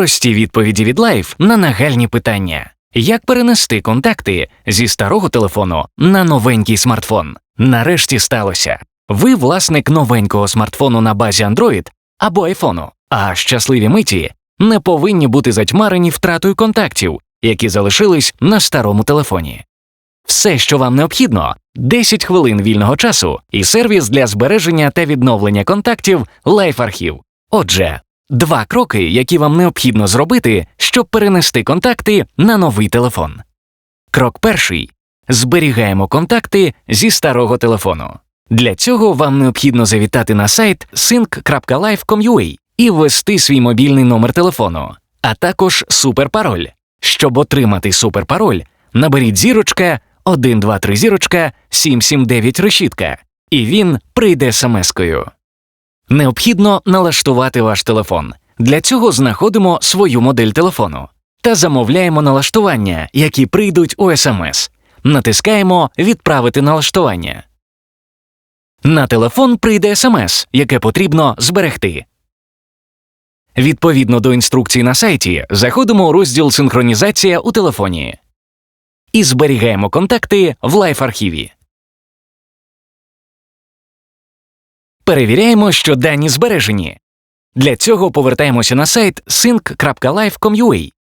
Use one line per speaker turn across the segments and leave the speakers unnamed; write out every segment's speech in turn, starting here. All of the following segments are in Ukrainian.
Прості відповіді від Life на нагальні питання. Як перенести контакти зі старого телефону на новенький смартфон? Нарешті сталося. Ви власник новенького смартфону на базі Android або айфону, а щасливі миті не повинні бути затьмарені втратою контактів, які залишились на старому телефоні. Все, що вам необхідно, 10 хвилин вільного часу і сервіс для збереження та відновлення контактів Life Archive. Отже, два кроки, які вам необхідно зробити, щоб перенести контакти на новий телефон. Крок перший. Зберігаємо контакти зі старого телефону. Для цього вам необхідно завітати на сайт sync.live.com.ua і ввести свій мобільний номер телефону, а також суперпароль. Щоб отримати суперпароль, наберіть зірочка 123 зірочка 779 решітка, і він прийде смс-кою. Необхідно налаштувати ваш телефон. Для цього знаходимо свою модель телефону та замовляємо налаштування, які прийдуть у смс. Натискаємо Відправити налаштування. На телефон прийде смс, яке потрібно зберегти. Відповідно до інструкцій на сайті, заходимо у розділ Синхронізація у телефоні і зберігаємо контакти в Life архіві. Перевіряємо, що дані збережені. Для цього повертаємося на сайт sync.live.com.ua.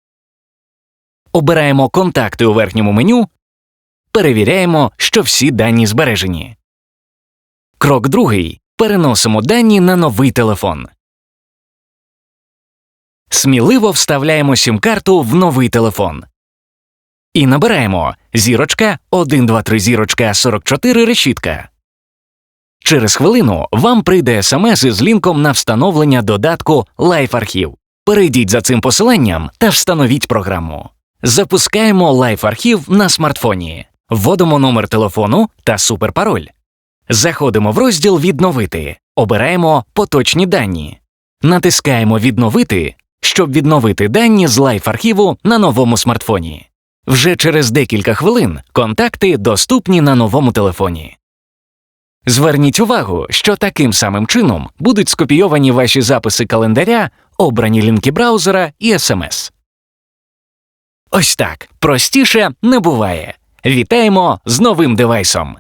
Обираємо Контакти у верхньому меню. Перевіряємо, що всі дані збережені. Крок другий. Переносимо дані на новий телефон. Сміливо вставляємо сім-карту в новий телефон. І набираємо зірочка 123 зірочка 44 решітка. Через хвилину вам прийде смс із лінком на встановлення додатку Archive. Перейдіть за цим посиланням та встановіть програму. Запускаємо Archive на смартфоні, вводимо номер телефону та суперпароль. Заходимо в розділ Відновити, обираємо Поточні дані, натискаємо Відновити, щоб відновити дані з Life архіву на новому смартфоні. Вже через декілька хвилин контакти доступні на новому телефоні. Зверніть увагу, що таким самим чином будуть скопійовані ваші записи календаря, обрані лінки браузера і смс. Ось так простіше не буває. Вітаємо з новим девайсом.